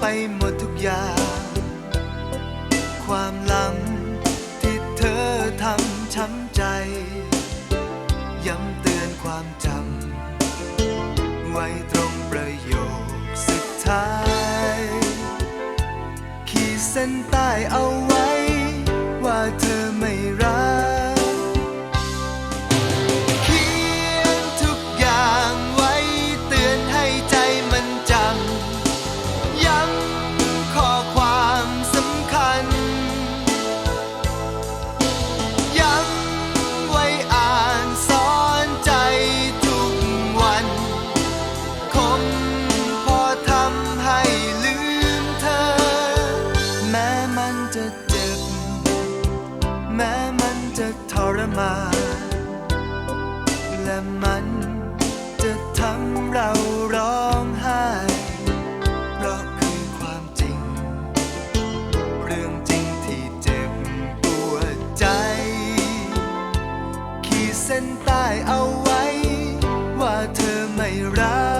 ไปหมดทุกอย่าง ความหลังที่เธอทำช้ำใจ ย้ำเตือนความจำไว้ตรงประโยคสุดท้าย ขีดเส้นใต้เอาไว้ ว่าเธอไม่รัก มา และมันจะทำเราร้องไห้ เพราะคือความจริง เรื่องจริงที่เจ็บปวดใจ ขีดเส้นใต้เอาไว้ ว่าเธอไม่รัก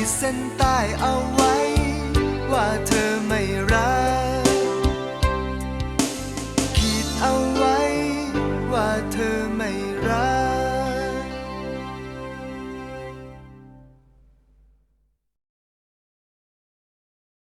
ขีดเส้นใต้เอาไว้ ว่าเธอไม่ร